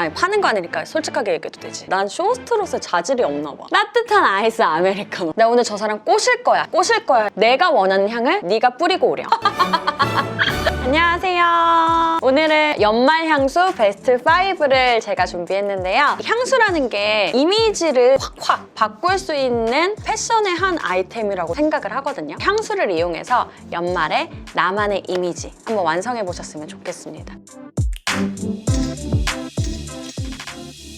아니 파는 거 아니니까 솔직하게 얘기해도 되지 난 쇼호스트로서 자질이 없나 봐 따뜻한 아이스 아메리카노 나 오늘 저 사람 꼬실 거야 꼬실 거야 내가 원하는 향을 네가 뿌리고 오렴 안녕하세요. 오늘은 연말 향수 베스트 5를 제가 준비했는데요. 향수라는 게 이미지를 확확 바꿀 수 있는 패션의 한 아이템이라고 생각을 하거든요. 향수를 이용해서 연말에 나만의 이미지 한번 완성해 보셨으면 좋겠습니다.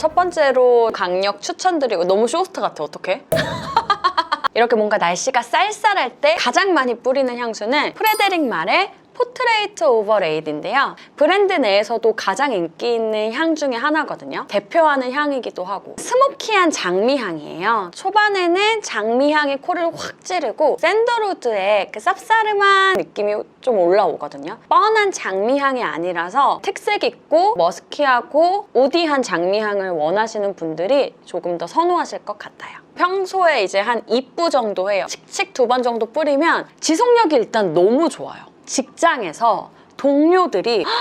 첫 번째로 강력 추천드리고 너무 쇼호스트 같아 어떡해? 이렇게 뭔가 날씨가 쌀쌀할 때 가장 많이 뿌리는 향수는 프레데릭 말의 포트레이트 오버 레이드인데요. 브랜드 내에서도 가장 인기 있는 향 중에 하나거든요. 대표하는 향이기도 하고 스모키한 장미향이에요. 초반에는 장미향이 코를 확 찌르고 샌더우드의 그 쌉싸름한 느낌이 좀 올라오거든요. 뻔한 장미향이 아니라서 특색 있고 머스키하고 우디한 장미향을 원하시는 분들이 조금 더 선호하실 것 같아요. 평소에 이제 한 2부 정도 해요. 칙칙 두 번 정도 뿌리면 지속력이 일단 너무 좋아요. 직장에서 동료들이 "헉,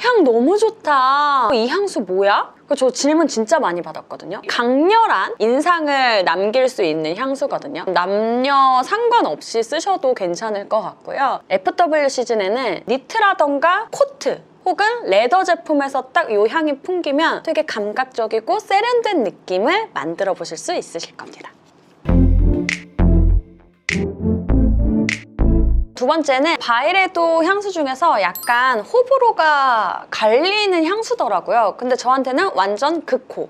향 너무 좋다. 이 향수 뭐야? 저 질문 진짜 많이 받았거든요. 강렬한 인상을 남길 수 있는 향수거든요. 남녀 상관없이 쓰셔도 괜찮을 것 같고요. FW 시즌에는 니트라던가 코트 혹은 레더 제품에서 딱 이 향이 풍기면 되게 감각적이고 세련된 느낌을 만들어 보실 수 있으실 겁니다. 번째는 바이레도 향수 중에서 약간 호불호가 갈리는 향수더라고요. 근데 저한테는 완전 극호.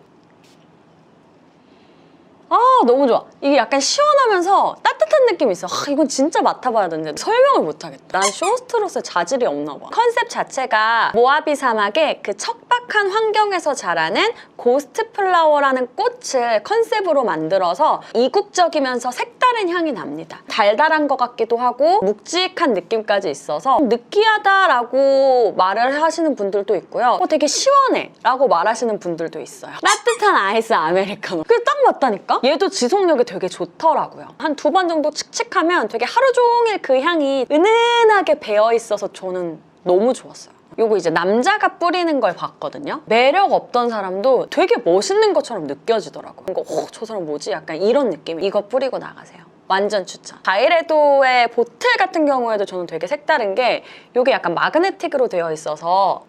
아 너무 좋아. 이게 약간 시원하면서 따뜻한 느낌이 있어. 아, 이건 진짜 맡아봐야 되는데 설명을 못하겠다. 난 쇼호스트로서 자질이 없나 봐. 컨셉 자체가 모하비 사막의 그 척박한 환경에서 자라는 고스트 플라워라는 꽃을 컨셉으로 만들어서 이국적이면서 색 다른 향이 납니다. 달달한 것 같기도 하고 묵직한 느낌까지 있어서 느끼하다라고 말을 하시는 분들도 있고요. 어, 되게 시원해 라고 말하시는 분들도 있어요. 따뜻한 아이스 아메리카노. 그게 딱 맞다니까? 얘도 지속력이 되게 좋더라고요. 한 두 번 정도 칙칙하면 되게 하루 종일 그 향이 은은하게 배어 있어서 저는 너무 좋았어요. 요거 이제 남자가 뿌리는 걸 봤거든요. 매력 없던 사람도 되게 멋있는 것처럼 느껴지더라고요. 이거 어, 저 사람 뭐지? 약간 이런 느낌. 이거 뿌리고 나가세요. 완전 추천. 바이레도의 보틀 같은 경우에도 저는 되게 색다른 게 이게 약간 마그네틱으로 되어 있어서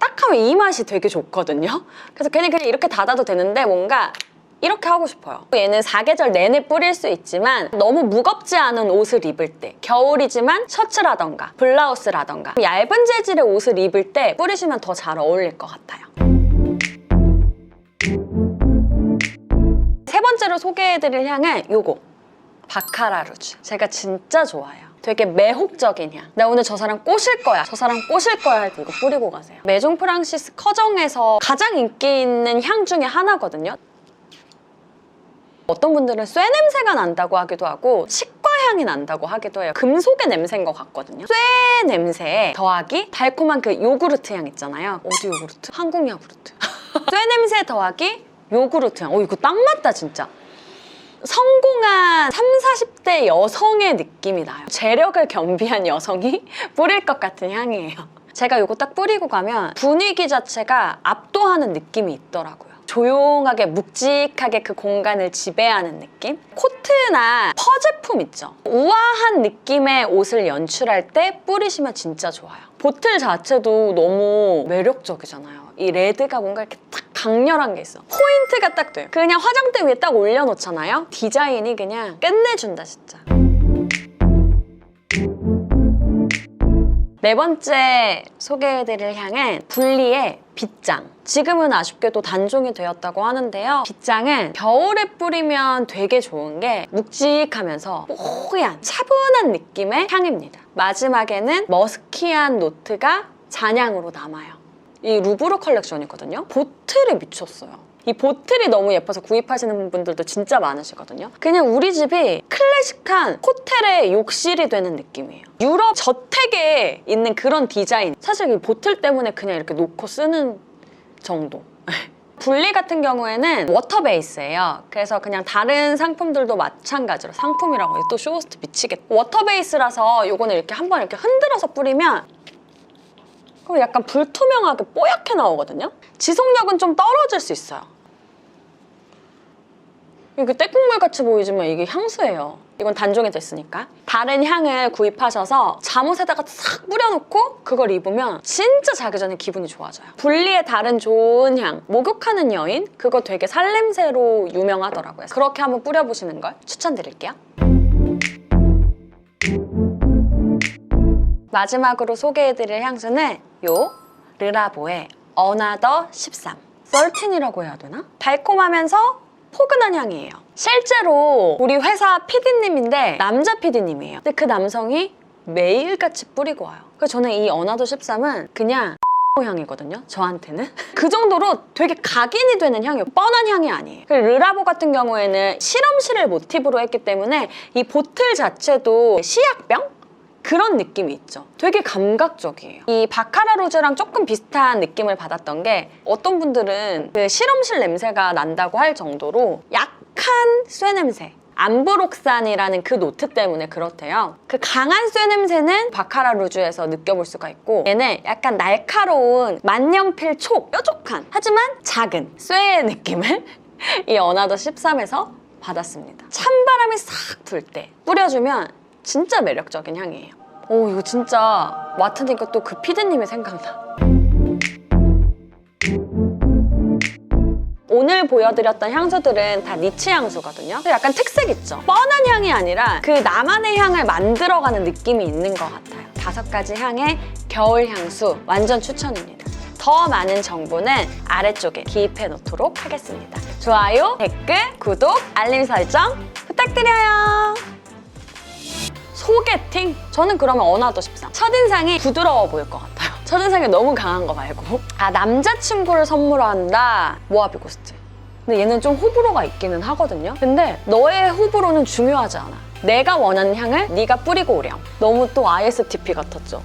딱 하면 이 맛이 되게 좋거든요. 그래서 괜히 그냥 이렇게 닫아도 되는데 뭔가 이렇게 하고 싶어요. 얘는 사계절 내내 뿌릴 수 있지만 너무 무겁지 않은 옷을 입을 때 겨울이지만 셔츠라던가 블라우스라던가 얇은 재질의 옷을 입을 때 뿌리시면 더 잘 어울릴 것 같아요. 세 번째로 소개해드릴 향은 요거 바카라 루즈. 제가 진짜 좋아해요. 되게 매혹적인 향. 나 오늘 저 사람 꼬실 거야. 저 사람 꼬실 거야 할 때 이거 뿌리고 가세요. 메종 프랑시스 커정에서 가장 인기 있는 향 중에 하나거든요. 어떤 분들은 쇠 냄새가 난다고 하기도 하고 치과 향이 난다고 하기도 해요. 금속의 냄새인 것 같거든요. 쇠 냄새 더하기 달콤한 그 요구르트 향 있잖아요. 어디 요구르트? 한국 요구르트. 쇠 냄새 더하기 요구르트 향. 어 이거 딱 맞다 진짜. 성공한 3, 40대 여성의 느낌이 나요. 재력을 겸비한 여성이 뿌릴 것 같은 향이에요. 제가 이거 딱 뿌리고 가면 분위기 자체가 압도하는 느낌이 있더라고요. 조용하게 묵직하게 그 공간을 지배하는 느낌? 코트나 퍼 제품 있죠? 우아한 느낌의 옷을 연출할 때 뿌리시면 진짜 좋아요. 보틀 자체도 너무 매력적이잖아요. 이 레드가 뭔가 이렇게 딱 강렬한 게 있어. 포인트가 딱 돼요. 그냥 화장대 위에 딱 올려놓잖아요. 디자인이 그냥 끝내준다, 진짜. 네 번째 소개해드릴 향은 분리의 빗장. 지금은 아쉽게도 단종이 되었다고 하는데요. 빗장은 겨울에 뿌리면 되게 좋은 게 묵직하면서 뽀얀 차분한 느낌의 향입니다. 마지막에는 머스키한 노트가 잔향으로 남아요. 이 루브르 컬렉션이거든요. 보틀에 미쳤어요. 이 보틀이 너무 예뻐서 구입하시는 분들도 진짜 많으시거든요. 그냥 우리 집이 클래식한 호텔의 욕실이 되는 느낌이에요. 유럽 저택에 있는 그런 디자인. 사실 이 보틀 때문에 그냥 이렇게 놓고 쓰는 정도. 분리 같은 경우에는 워터 베이스예요. 그래서 그냥 다른 상품들도 마찬가지로 상품이라고. 또 쇼호스트 미치겠다. 워터 베이스라서 요거는 이렇게 한번 이렇게 흔들어서 뿌리면 그럼 약간 불투명하게 뽀얗게 나오거든요. 지속력은 좀 떨어질 수 있어요. 이게 떼국물 같이 보이지만 이게 향수예요. 이건 단종이 됐으니까. 다른 향을 구입하셔서 잠옷에다가 싹 뿌려놓고 그걸 입으면 진짜 자기 전에 기분이 좋아져요. 분리의 다른 좋은 향, 목욕하는 여인? 그거 되게 살냄새로 유명하더라고요. 그렇게 한번 뿌려보시는 걸 추천드릴게요. 마지막으로 소개해드릴 향수는 요 르라보의 어나더 13 썰틴이라고 해야 되나? 달콤하면서 포근한 향이에요. 실제로 우리 회사 PD님인데 남자 PD님이에요. 근데 그 남성이 매일같이 뿌리고 와요. 그래서 저는 이 어나더 13은 그냥 향이거든요 저한테는. 그 정도로 되게 각인이 되는 향이에요. 뻔한 향이 아니에요. 르라보 같은 경우에는 실험실을 모티브로 했기 때문에 이 보틀 자체도 시약병? 그런 느낌이 있죠. 되게 감각적이에요. 이 바카라 로즈랑 조금 비슷한 느낌을 받았던 게 어떤 분들은 그 실험실 냄새가 난다고 할 정도로 약한 쇠 냄새. 암브록산이라는 그 노트 때문에 그렇대요. 그 강한 쇠 냄새는 바카라 루즈에서 느껴볼 수가 있고 얘는 약간 날카로운 만년필 촉, 뾰족한 하지만 작은 쇠의 느낌을 이 어나더 13에서 받았습니다. 찬바람이 싹 불 때 뿌려주면 진짜 매력적인 향이에요. 오 이거 진짜 맡으니까 또 그 피디님이 생각나. 오늘 보여드렸던 향수들은 다 니치 향수거든요. 약간 특색 있죠. 뻔한 향이 아니라 그 나만의 향을 만들어가는 느낌이 있는 것 같아요. 다섯 가지 향의 겨울 향수 완전 추천입니다. 더 많은 정보는 아래쪽에 기입해 놓도록 하겠습니다. 좋아요, 댓글, 구독, 알림 설정 부탁드려요. 소개팅? 저는 그러면 어나더 13. 첫인상이 부드러워 보일 것 같아요. 첫인상이 너무 강한 거 말고. 아, 남자친구를 선물한다. 모하비 고스트. 근데 얘는 좀 호불호가 있기는 하거든요. 근데 너의 호불호는 중요하지 않아. 내가 원하는 향을 네가 뿌리고 오렴. 너무 또 ISTP 같았죠.